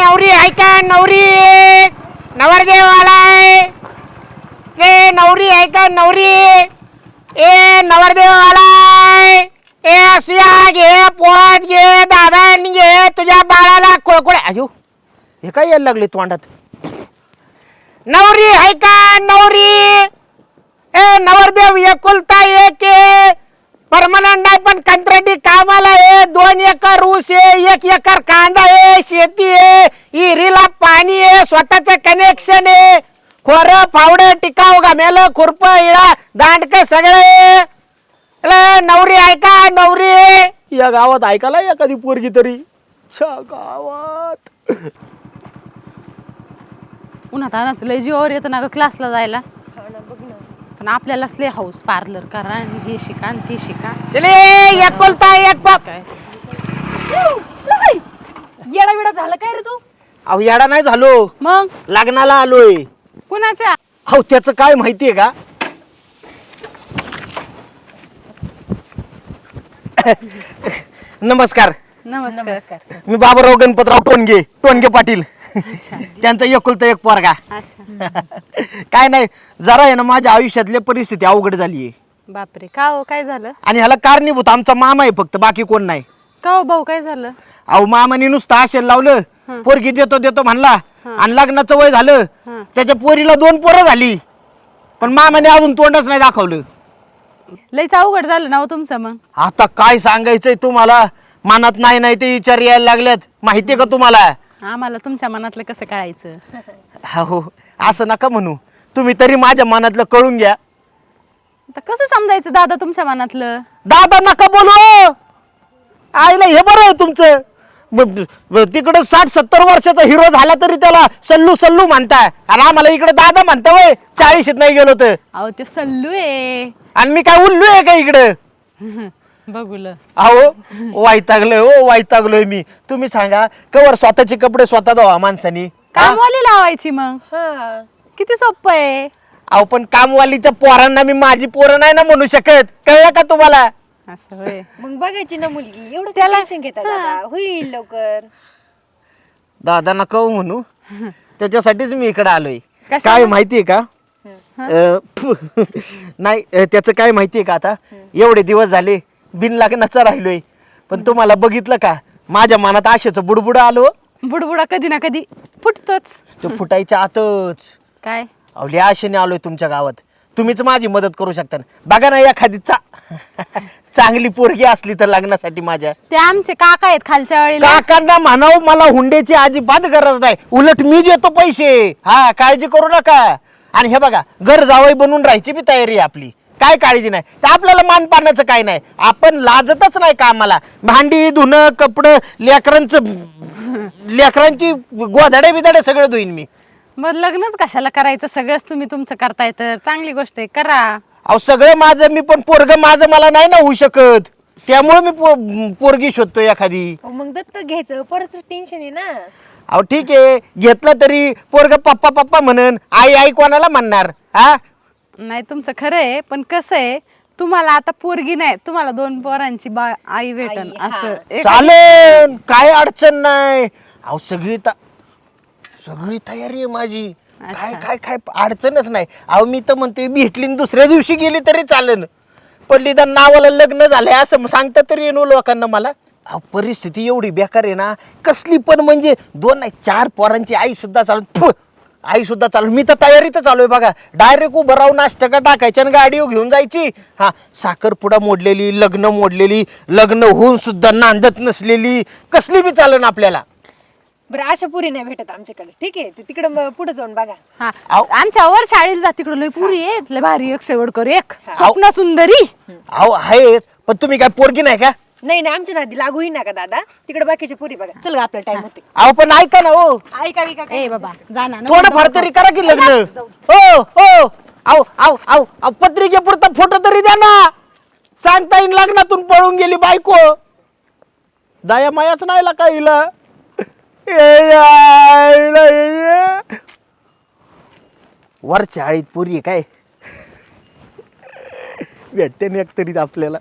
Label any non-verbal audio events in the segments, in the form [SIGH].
नवरी ऐका नवरी. नवरदेव आलाय. ए नवरी ऐका नवरी. ए नवरदेव आलाय. ए सुया घे पोळात घे दाब्यान घे तुझ्या बाळाला कुळकुळे अयो हे काय यायला लागले तोंडात नवरी ऐका नवरी. ए नवरदेव एकुलता एक परमनंट आहे पण कंत्राटी कामाला आहे. दोन एकर ऊस आहे एक एकर कांदा आहे शेती आहे विहिरीला पाणी आहे स्वतःच कनेक्शन आहे. खोर फावडं टिकाव गमेल खुरप इळा दांडक सगळे नवरी ऐका नवरी या गावात ऐकायला एखादी पोरगी तरी? छा गावात. उन्हात आणाच लय जीवावर येतं ना ग क्लासला जायला. पण आपल्यालाच लय हाऊस पार्लर करा आणि हे शिका आणि ते शिका. चले एकुलता एक बाप. काय? येडा बिडा झालं काय रे तू? अहो येडा नाही झालो. मग? लग्नाला आलोय. कुणाच्या? अहो त्याचं काय माहितीये का? नमस्कार. नमस्कार. मी बाबाराव गणपतराव टोनगे टोनगे पाटील. त्यांचा एकुलता एक पोरगा. अच्छा. [LAUGHS] काय नाही जरा आहे ना माझ्या आयुष्यातली परिस्थिती अवघड झाली आहे बापरे का हो? काय झालं? आणि ह्याला कारणीभूत आमचा मामा आहे फक्त बाकी कोण नाही. का हो भाऊ काय झालं? अहो मामाने नुसतं आशेल लावलं पोरगी देतो देतो म्हणला आणि लग्नाचं वय झालं. त्याच्या पोरीला दोन पोरं झाली. पण मामाने अजून तोंडच नाही दाखवलं. लयच अवघड झालं ना हो तुमचं मग? आता काय सांगायचंय तुम्हाला? मनात नाही नाही ते विचार यायला लागल्यात. माहितीये का तुम्हाला? आम्हाला तुमच्या मनातलं कसं कळायचं? हो असं नका म्हणू. तुम्ही तरी माझ्या मनातलं कळून घ्या. आता कसं समजायचं दादा तुमच्या मनातलं? दादा नका बोलू आईला हे बरं आहे तुमचं. ब- ब- तिकडं साठ सत्तर वर्षाचा हिरो झाला तरी त्याला सल्लू सल्लू म्हणताय. आणि आम्हाला इकडे दादा म्हणता वय चाळीशीत नाही गेलो तर. अहो ते सल्लू आहे. आणि मी काय उल्लू आहे का इकडं? [LAUGHS] बघूलं. अहो वाईटागलोय हो मी. तुम्ही सांगा कवर स्वतःचे कपडे स्वतः धुवा माणसानी. कामवाली लावायची मग. हा. किती सोपं आहे. अहो पण कामवालीच्या पोरांना मी माझी पोरं नाही ना म्हणू शकत. कळलं का तुम्हाला? असं होय. मग बघायची ना मुलगी. एवढं त्याला- टेन्शन घेता दादा. होईल लवकर. दादा नका हो म्हणू. त्याच्यासाठीच मी इकडे आलोय. कशाला? काय माहितीये का? अं, फु. [LAUGHS] नाही अं, त्याचं काय माहितीये का आता? एवढे दिवस झाले बिन लग्नाचा राहिलोय. पण तुम्हाला बघितलं का? माझ्या मनात आशेचं बुडबुड आलो बुडबुडा कधी ना कधी फुटतोच. तो फुटायच्या आतच. काय? अवली आशेने आलोय तुमच्या गावात. तुम्हीच माझी मदत करू शकता. बघा ना एखादी चा [LAUGHS] चांगली पोरगी असली तर लग्नासाठी माझ्या. ते आमचे काका आहेत खालच्या वेळेला काकांना म्हणाव मला हुंड्याची अजिबात गरज नाही. उलट मी देतो पैसे. हा काळजी करू नका. आणि हे बघा घर जावई बनून राहायची बी तयारी आहे आपली. काय काळजी नाही? तर आपल्याला मान पाण्याचं काय नाही. आपण लाजतच नाही कामाला भांडी धुणं कपडं लेकरांचं लेकरांची गोधडे बिदाडे सगळं धुईन मी. मग लग्नच कशाला करायचं? सगळंच तुम्ही तुमचं करताय तर चांगली गोष्ट आहे. करा. अहो सगळं माझं मी पण पोरग माझं मला नाही ना होऊ शकत. त्यामुळे मी पो- पोरगी शोधतो एखादी. अहो, मग दत्त घ्यायचं. परत टेन्शन आहे ना. अहो ठीक आहे. घेतलं तरी पोरग पप्पा पप्पा म्हणन आई आई कोणाला म्हणणार? हा? नाही तुमचं खरं आहे पण कसं आहे तुम्हाला आता पोरगी नाही तुम्हाला दोन पोरांची बा आई भेटन आई, असं. एक- चालेल काय अडचण नाही. अहो सगळी ता सगळी तयारी आहे माझी. काय काय काय अडचणच नाही. अहो मी तर म्हणते भेटली न दुसऱ्या दिवशी गेली तरी चालेल. पण निदान नावाला लग्न झालंय असं सांगता तरी येणो लोकांना मला. अहो परिस्थिती एवढी बेकार आहे ना. कसली पण म्हणजे दोन नाही चार पोरांची आई सुद्धा चालू आई सुद्धा चालू मी तर तयारीतच चालू आहे बघा. डायरेक्ट उभं राहून नाश्ता का टाकायची आणि गाडी घेऊन जायची. हा साखरपुडा मोडलेली लग्न मोडलेली लग्न होऊन सुद्धा नांदत नसलेली. कसली बी चालन आपल्याला. बरं अशा पुरी नाही भेटत आमच्याकडे. ठीक आहे ते तिकडे पुढे जाऊन बघा. हा. आमच्या वर शाळेला जा तिकडं लय पुरी आहेत लय भारी एक शेवटकर एक. स्वप्न सुंदरी. अहो आहेत पण तुम्ही काय पोरगी नाही का? नाही नाही आमच्या नादी लागूही नका दादा. तिकडे बाकीच्या पुरी बघा. चल ग आपला टाइम होते अहो पण ऐका ना हो. ऐका विका ए बाबा जा ना थोडं फार तरी करा की लग्न. हो हो. अहो अहो अहो अहो, पत्रिकेपुरता फोटो तरी द्या ना. सांगता येईन लग्नातून पळून गेली बायको. दया मायाच नाही ला काहीला वरच्या आळीत पुरी आहे काय? भेटते ना एक तरी आपल्याला.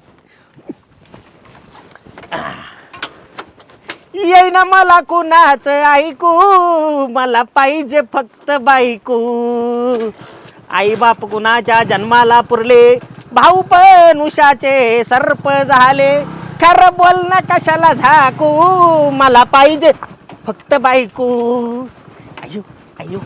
येईना मला कुणाच ऐकू? मला पाहिजे फक्त बायकू. आई बाप कुणाच्या जन्माला पुरले? भाऊ पण उषाचे सर्प झाले. खरं ना कशाला झाकू? मला पाहिजे फक्त बायकू. आयु आयु.